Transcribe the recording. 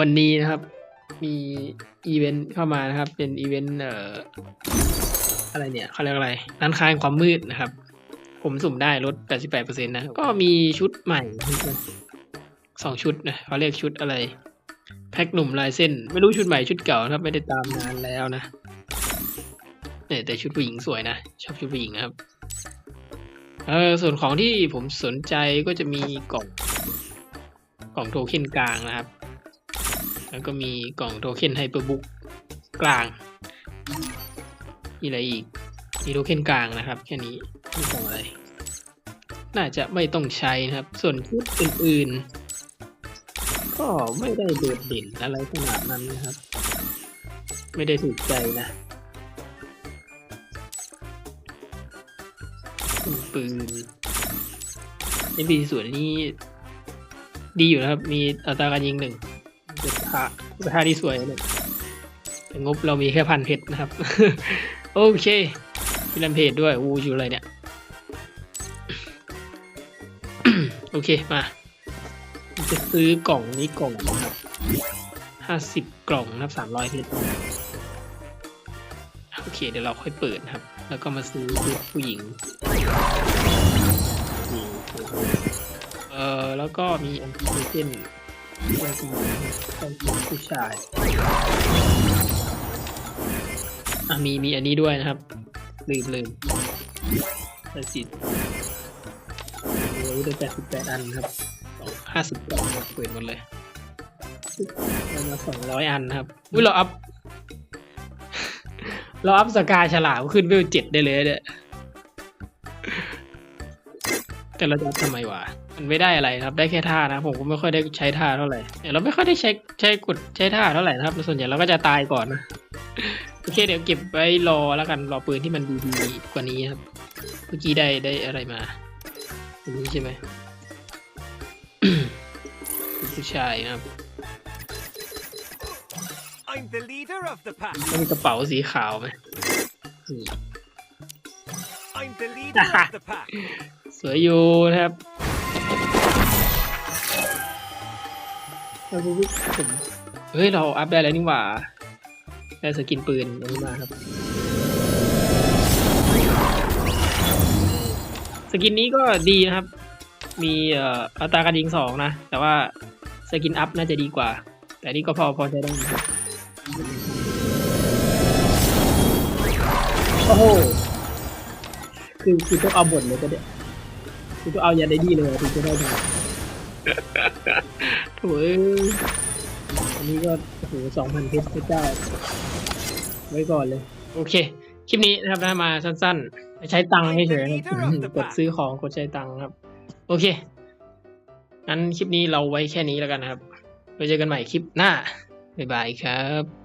วันนี้นะครับ มีอีเวนต์เข้ามานะครับ เป็นอีเวนต์เอ่ออะไรเนี่ยเขาเรียกอะไรร้านค้าแห่งความมืดนะครับ ผมสุ่มได้ลด 88%นะ ก็มีชุดใหม่สองชุดนะเขาเรียกชุดอะไร แพ็กหนุ่มลายเส้น ไม่รู้ชุดใหม่ชุดเก่านะครับไม่ได้ตามนานแล้วนะเนี่ยแต่ชุดผู้หญิงสวยนะ ชอบชุดผู้หญิงนะครับเออส่วนของที่ผมสนใจก็จะมีกล่องกล่องโทเค็นกลางนะครับ แล้วก็มีกล่องโทเค็นไฮเปอร์บุ๊กกลาง มีอะไรอีก มีโทเค็นกลางนะครับ แค่นี้ไม่ต้องอะไร น่าจะไม่ต้องใช้นะครับ ส่วนชุดอื่นๆ ก็ไม่ได้โดดเด่นอะไรขนาดนั้นนะครับ ไม่ได้ถูกใจนะปืนในปีส่วนนี้ดีอยู่นะครับ มีอัตราการยิงหนึ่ง เป็นท่าเป็นท่าที่สวยเลยแต่งบเรามีแค่พันเพชรนะครับ โอเคมีลำเพจด้วยวูอยู่อะไรเนี่ย โอเค มา จะซื้อกล่องนี้กล่องห้าสิบกล่องนะครับสามร้อยเพชรโอเค เดี๋ยวเราค่อยเปิดนะครับ แล้วก็มาซื้อผู้หญิง เออแล้วก็มีอันที่เส้น เพื่อนผู้หญิงเพื่อนผู้ชายอะมีมีอันนี้ด้วยนะครับ ลืมลืมแต่สิเหลือแต่แปดสิบแปดอันครับห้าสิบกล่องครับเปิดหมดเลยเรามาสองร้อยอันนะครับอุ้ยเราอัพ เราอัพสกาฉลามขึ้นเวลเจ็ดได้เลยเนี่ย แต่เราจะอัพทำไมวะมันไม่ได้อะไรนะครับได้แค่ท่านะผมก็ไม่ค่อยได้ใช้ท่าเท่าไหร่เนี่ยเราไม่ค่อยได้ใช้ใช้กดใช้ท่าเท่าไหร่นะครับส่วนใหญ่เราก็จะตายก่อนนะโอเคเดี๋ยวเก็บไว้รอแล้วกันรอปืนที่มันดีๆกว่านี้ครับเมื่อกี้ได้ได้อะไรมาอันนี้ใช่ไหมเป็นผู้ชายนะครับ I'm the leader of the pack. แล้วมีกระเป๋าสีขาวไหม สวยอยู่นะครับแล้วผมเฮ้ย เราอัพได้แล้วนี่หว่าได้สกินปืนอันนี้มาครับ สกินนี้ก็ดีนะครับ มีเอ่ออัตราการยิงสองนะ แต่ว่าสกินอัพน่าจะดีกว่า แต่นี่ก็พอพอใช้ได้ครับโอ้โหคือคือต้องเอาบทเลยก็ได้ คือต้องเอายาไดดี้เลยถึงจะได้มาโอ้ยอันนี้ก็โอ้โหสองพันเพชรพระเจ้า ไว้ก่อนเลย โอเค คลิปนี้นะครับนะมาสั้นๆไปใช้ตังค์ให้เฉยนะครับกดซื้อของกดใช้ตังค์ครับ โอเค งั้นคลิปนี้เราไว้แค่นี้แล้วกันนะครับ ไว้เจอกันใหม่คลิปหน้า บ๊ายบายครับ